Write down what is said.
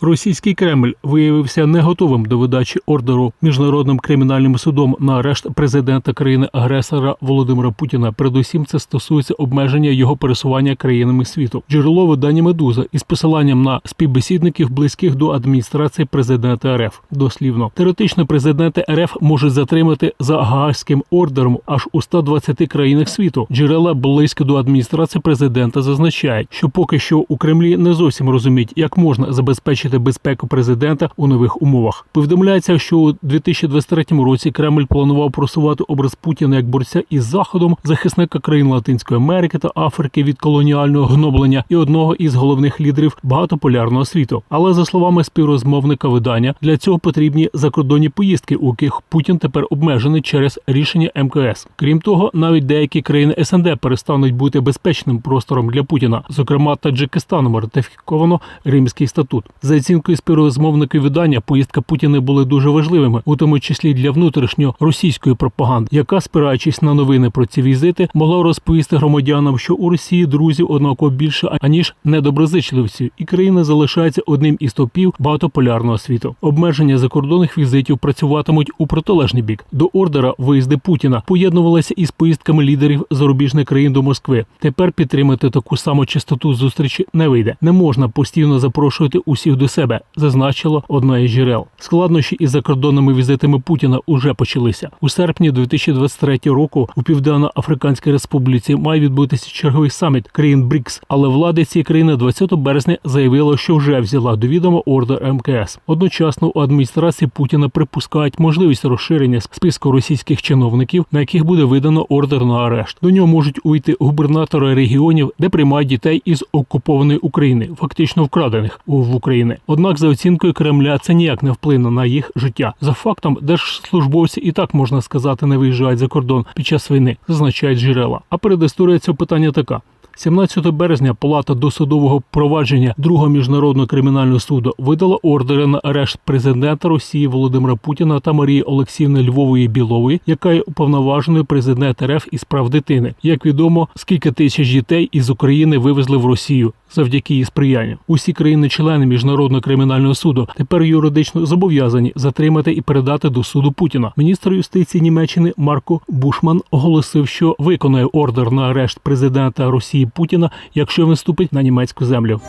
Російський Кремль виявився не готовим до видачі ордеру міжнародним кримінальним судом на арешт президента країни-агресора Володимира Путіна. Передусім, це стосується обмеження його пересування країнами світу. Джерело видання Медуза із посиланням на співбесідників близьких до адміністрації президента РФ. Дослівно теоретично президенти РФ можуть затримати за гаагським ордером аж у 120 країнах світу. Джерела близько до адміністрації президента зазначають, що поки що у Кремлі не зовсім розуміють, як можна забезпечити безпеку президента у нових умовах. Повідомляється, що у 2023 році Кремль планував просувати образ Путіна як борця із заходом, захисника країн Латинської Америки та Африки від колоніального гноблення і одного із головних лідерів багатополярного світу. Але за словами співрозмовника видання, для цього потрібні закордонні поїздки, у яких Путін тепер обмежений через рішення МКС. Крім того, навіть деякі країни СНД перестануть бути безпечним простором для Путіна. Зокрема, Таджикистаном ратифіковано Римський статут. За оцінкою співрозмовників видання, поїздка Путіна були дуже важливими, у тому числі для внутрішньо російської пропаганди, яка, спираючись на новини про ці візити, могла розповісти громадянам, що у Росії друзів однаково більше аніж недоброзичливців, і країна залишається одним із топів багатополярного світу. Обмеження закордонних візитів працюватимуть у протилежний бік. До ордера виїзди Путіна поєднувалися із поїздками лідерів зарубіжних країн до Москви. Тепер підтримати таку саму частоту зустрічі не вийде. Не можна постійно запрошувати усіх до себе, зазначило одне із джерел. Складнощі із закордонними візитами Путіна уже почалися у серпні 2023 року. У Південно-Африканській Республіці має відбутися черговий саміт країн БРІКС, але влади цієї країни 20 березня заявила, що вже взяла до відома ордер МКС. Одночасно у адміністрації Путіна припускають можливість розширення списку російських чиновників, на яких буде видано ордер на арешт. До нього можуть уйти губернатори регіонів, де приймають дітей із окупованої України, фактично вкрадених в Україні. Однак, за оцінкою Кремля, це ніяк не вплине на їх життя. За фактом, держслужбовці і так можна сказати не виїжджають за кордон під час війни, зазначають джерела. А передісторія цього питання така. 17 березня Палата досудового провадження другого міжнародного кримінального суду видала ордери на арешт президента Росії Володимира Путіна та Марії Олексіївни Львової Білової, яка є уповноваженою президент РФ із прав дитини. Як відомо, скільки тисяч дітей із України вивезли в Росію завдяки її сприянню. Усі країни-члени міжнародного кримінального суду тепер юридично зобов'язані затримати і передати до суду Путіна. Міністр юстиції Німеччини Марко Бушман оголосив, що виконає ордер на арешт президента Росії Путіна, якщо він вступить на німецьку землю.